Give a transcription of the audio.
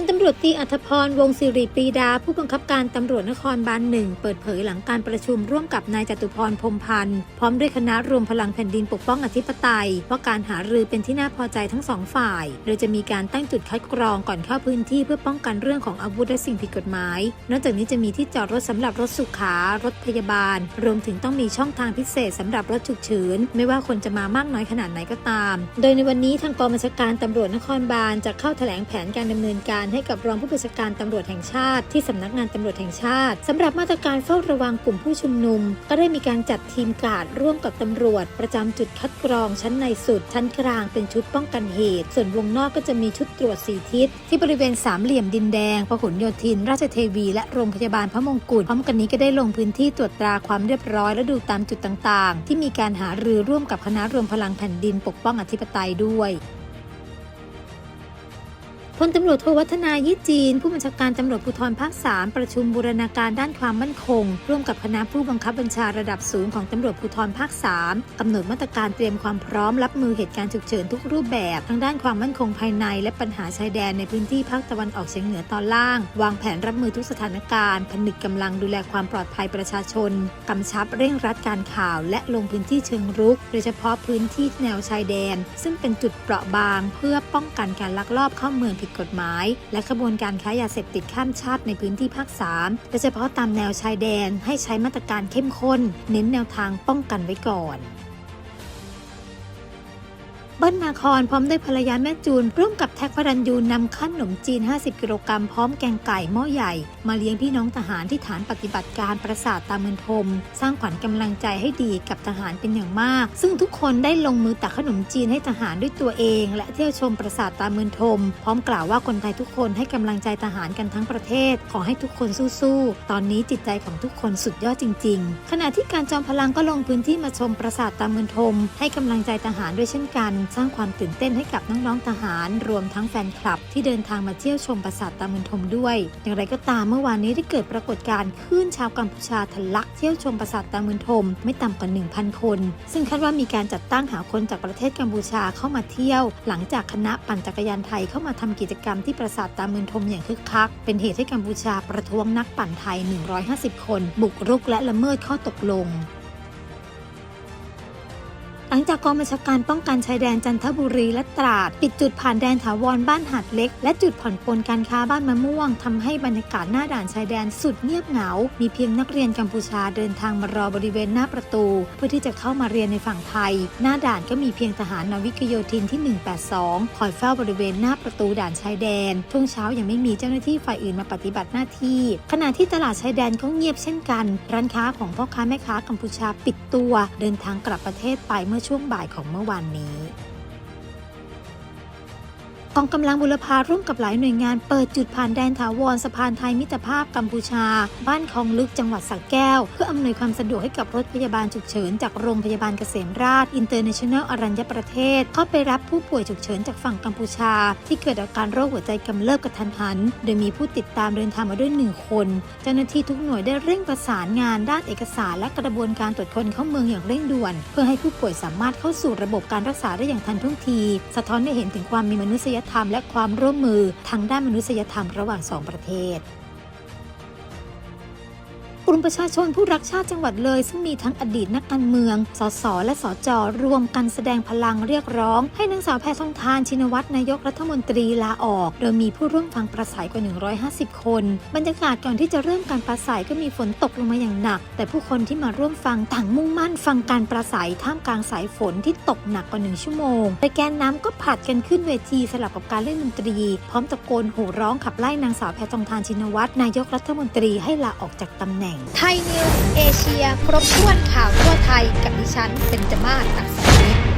ลตำรวจตรีอัธพร วงศิริปรีดา ผู้บังคับการตำรวจนครบาลหนึ่งเปิดเผยหลังการประชุมร่วมกับนายจตุพรพรมพันธ์ พร้อมด้วยคณะรวมพลังแผ่นดินปกป้องอธิปไตย ว่าการหารือเป็นที่น่าพอใจทั้งสองฝ่าย โดยจะมีการตั้งจุดคัดกรองก่อนเข้าพื้นที่เพื่อป้องกันเรื่องของอาวุธและสิ่งผิดกฎหมาย นอกจากนี้จะมีที่จอดรถสำหรับรถสุขารถพยาบาล รวมถึงต้องมีช่องทางพิเศษสำหรับรถฉุกเฉินไม่ว่าคนจะมามากน้อยขนาดไหนก็ตาม โดยในวันนี้ทางกองบัญชาการตำรวจนครบาลจะเข้าแถลงแผนการดำเนินการให้กับรองผู้บัญชาการตำรวจแห่งชาติ ที่สำนักงานตำรวจแห่งชาติสำหรับมาตรการเฝ้าระวังกลุ่มผู้ชุมนุม ก็ได้มีการจัดทีมกาดร่วมกับตำรวจ ประจำจุดคัดกรองชั้นในสุด ชั้นกลางเป็นชุดป้องกันเหตุ ส่วนวงนอกก็จะมีชุดตรวจสีทิศ ที่บริเวณสามเหลี่ยมดินแดงพหลโยธิน ราชเทวี และโรงพยาบาลพระมงกุฎพร้อมกันนี้ก็ได้ลงพื้นที่ตรวจตราความเรียบร้อยและดูตามจุดต่างๆ ที่มีการหารือร่วมกับคณะรวมพลังแผ่นดินปกป้องอธิปไตยด้วย พลตำรวจโทวัฒนายี่จีน ผู้บัญชาการตำรวจภูธรภาค3ประชุมบูรณาการด้านความมั่นคง ร่วมกับคณะผู้บังคับบัญชาระดับสูงของตำรวจภูธรภาค3กำหนดมาตรการเตรียมความพร้อมรับมือเหตุการณ์ฉุกเฉินทุกรูปแบบ ทั้งด้านความมั่นคงภายใน และปัญหาชายแดนในพื้นที่ภาคตะวันออกเฉียงเหนือตอนล่าง วางแผนรับมือทุกสถานการณ์ ผนึกกำลังดูแลความปลอดภัยประชาชนกำชับเร่งรัดการข่าว และลงพื้นที่เชิงรุก โดยเฉพาะพื้นที่แนวชายแดน ซึ่งเป็นจุดเปราะบาง เพื่อป้องกันการลักลอบเข้าเมืองผิดกฎหมาย และขบวนการค้ายาเสพติดข้ามชาติในพื้นที่ภาค 3 โดยเฉพาะตามแนวชายแดนให้ใช้มาตรการเข้มข้น เน้นแนวทางป้องกันไว้ก่อน เบิ้ลนาคอนพร้อมด้วยภรรยาแม่จูน ร่วมกับแท็กพรันยูนำขนมจีน 50 กิโลกรัมพร้อมแกงไก่หม้อใหญ่ มาเลี้ยงพี่น้องทหารที่ฐานปฏิบัติการประสาทตามืนทม สร้างขวัญกำลังใจให้ดีกับทหารเป็นอย่างมาก ซึ่งทุกคนได้ลงมือตักขนมจีนให้ทหารด้วยตัวเอง และเที่ยวชมประสาทตามืนทม พร้อมกล่าวว่าคนไทยทุกคนให้กำลังใจทหารกันทั้งประเทศ ขอให้ทุกคนสู้ๆ ตอนนี้จิตใจของทุกคนสุดยอดจริง ๆ ขณะที่การจอมพลังก็ลงพื้นที่มาชมประสาทตามืนทม ให้กำลังใจทหารด้วยเช่นกันสร้างความตื่นเต้นให้กับน้องๆทหาร รวมทั้งแฟนคลับ ที่เดินทางมาเที่ยวชมปราสาทตามุนทมด้วย อย่างไรก็ตามเมื่อวานนี้ได้เกิดปรากฏการณ์คลื่นชาวกัมพูชาทะลักเที่ยวชมปราสาทตามุนทมไม่ต่ำกว่า 1,000 คน ซึ่งคาดว่ามีการจัดตั้งหาคนจากประเทศกัมพูชาเข้ามาเที่ยว หลังจากคณะปั่นจักรยานไทยเข้ามาทำกิจกรรมที่ปราสาทตามุนทมอย่างคึกคัก เป็นเหตุให้กัมพูชาประท้วงนักปั่นไทย 150 คน บุกรุกและละเมิดข้อตกลง หลังจากกองบัญชาการป้องกันชายแดนจันทบุรีและตราด ปิดจุดผ่านแดนถาวรบ้านหัดเล็ก และจุดผ่อนปลนการค้าบ้านมะม่วงทำให้บรรยากาศหน้าด่านชายแดนสุดเงียบเหงา มีเพียงนักเรียนกัมพูชาเดินทางมารอบริเวณหน้าประตู เพื่อที่จะเข้ามาเรียนในฝั่งไทย หน้าด่านก็มีเพียงทหารนาวิกโยธินที่ 182 คอยเฝ้าบริเวณหน้าประตูด่านชายแดน ช่วงเช้ายังไม่มีเจ้าหน้าที่ฝ่ายอื่นมาปฏิบัติหน้าที่ ขณะที่ตลาดชายแดนก็เงียบเช่นกัน ร้านค้าของพ่อค้าแม่ค้ากัมพูชาปิดตัว เดินทางกลับประเทศไปเมื่อช่วงบ่ายของเมื่อวานนี้ กองกำลังบุรพาร่วมกับหลายหน่วยงานเปิดจุดผ่านแดนถาวรสะพานไทยมิตรภาพกัมพูชา บ้านคลองลึกจังหวัดสระแก้ว เพื่ออำนวยความสะดวกให้กับรถพยาบาลฉุกเฉินจากโรงพยาบาลเกษมราษอินเตอร์เนชั่นแนลอรัญญประเทศ เข้าไปรับผู้ป่วยฉุกเฉินจากฝั่งกัมพูชา ที่เกิดอาการโรคหัวใจกำเริบกระทันหัน โดยมีผู้ติดตามเดินทางมาด้วยหนึ่งคน เจ้าหน้าที่ทุกหน่วยได้เร่งประสานงานด้านเอกสารและกระบวนการตรวจคนเข้าเมืองอย่างเร่งด่วน เพื่อให้ผู้ป่วยสามารถเข้าสู่ระบบการรักษาได้อย่างทันท่วงที สะท้อนให้เห็นถึงความมีมนุษยธรรมและความร่วมมือทางด้านมนุษยธรรมระหว่างสองประเทศ กลุ่มประชาชนผู้รักชาติจังหวัดเลย ซึ่งมีทั้งอดีตนักการเมือง สส และสจ รวมกันแสดงพลังเรียกร้อง ให้นางสาวแพทองทานชินวัตรนายกรัฐมนตรีลาออก โดยมีผู้ร่วมฟังประสัยกว่า 150 คน บรรยากาศก่อนที่จะเริ่มการประสัยก็มีฝนตกลงมาอย่างหนัก แต่ผู้คนที่มาร่วมฟังต่างมุ่งมั่นฟังการประสัยท่ามกลางสายฝนที่ตกหนักกว่าหนึ่งชั่วโมงโดยแกนน้ำก็ผัดกันขึ้นเวทีสลับกับการเล่นดนตรี พร้อมตะโกนโห่ร้องขับไล่นางสาวแพทองทานชินวัตรนายกรัฐมนตรีให้ลาออกจากตำแหน่งไทยนิวส์เอเชีย ครบถ้วนข่าวทั่วไทยกับดิฉันเป็นจมาศอักษรนิ